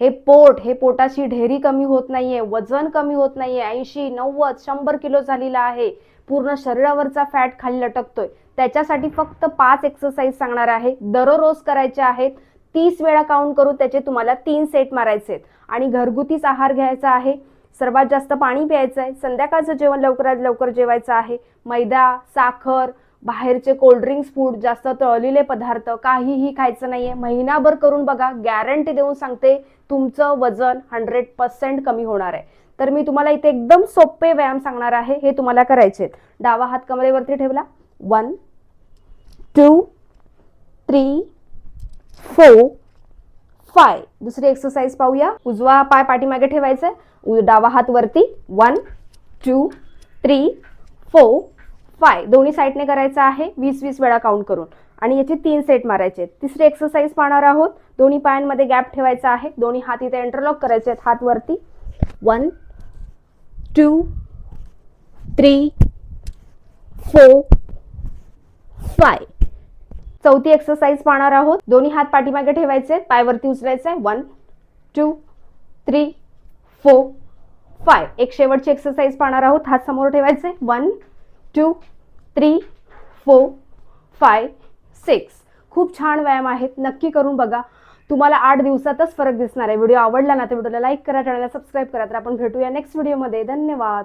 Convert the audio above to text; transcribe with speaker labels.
Speaker 1: हे पोट हे पोटाची ढेरी कमी होत नाहीये वजन कमी होत नाहीये ऐंशी नव्वद शंभर किलो झालेला आहे. पूर्ण शरीरावरचा फॅट खाली लटकतोय. त्याच्यासाठी फक्त पाच एक्सरसाइज सांगणार आहे. दररोज करायचे आहेत. तीस वेळा काउंट करून त्याचे तुम्हाला तीन सेट मारायचे आहेत. आणि घरगुतीच आहार घ्यायचा आहे. सर्वात जास्त पाणी प्यायचं आहे. संध्याकाळचं जेवण लवकरात लवकर जेवायचं आहे. मैदा साखर बाहेरचे कोल्ड्रिंक्स फूड जास्त तळलेले पदार्थ काहीही खायचं नाहीये. महिनाभर करून बघा गॅरंटी देऊन सांगते तुमचं वजन हंड्रेड पर्सेंट कमी होणार आहे. तर मी तुम्हाला इथे एकदम सोपे व्यायाम सांगणार आहे. हे तुम्हाला करायचे आहेत. डावा हात कमरेवरती ठेवला. One two three four five दुसरी एक्सरसाइज पाहूया. उजवा पाय पाठीमागे ठेवायचा आहे. उ- डावा हात वरती. One two three four five दोन्ही साईडने करायचं आहे वीस वीस वेळा काउंट करून. आणि याचे तीन सेट मारायचे आहेत. तिसरी एक्सरसाइज पाहणार आहोत. दोन्ही पायांमध्ये गॅप ठेवायचा आहे. दोन्ही हात इथे इंटरलॉक करायचे आहेत हात वरती. One two three four five चौथी एक्सरसाइज पाहणार आहोत. दोन्ही हात पाठीमागे ठेवायचे आहेत, पायवरती उचलायचे one two three four five एक शेवटची एक्सरसाइज पाहणार आहोत. हात समोर ठेवायचे one two three four five six. खूप छान व्यायाम आहेत. नक्की करून बघा. तुम्हाला आठ दिवसातच फरक दिसणार आहे. व्हिडिओ आवडला ना तर व्हिडिओला लाईक करा चॅनलला सबस्क्राईब करा. तर आपण भेटूया नेक्स्ट व्हिडिओमध्ये. धन्यवाद.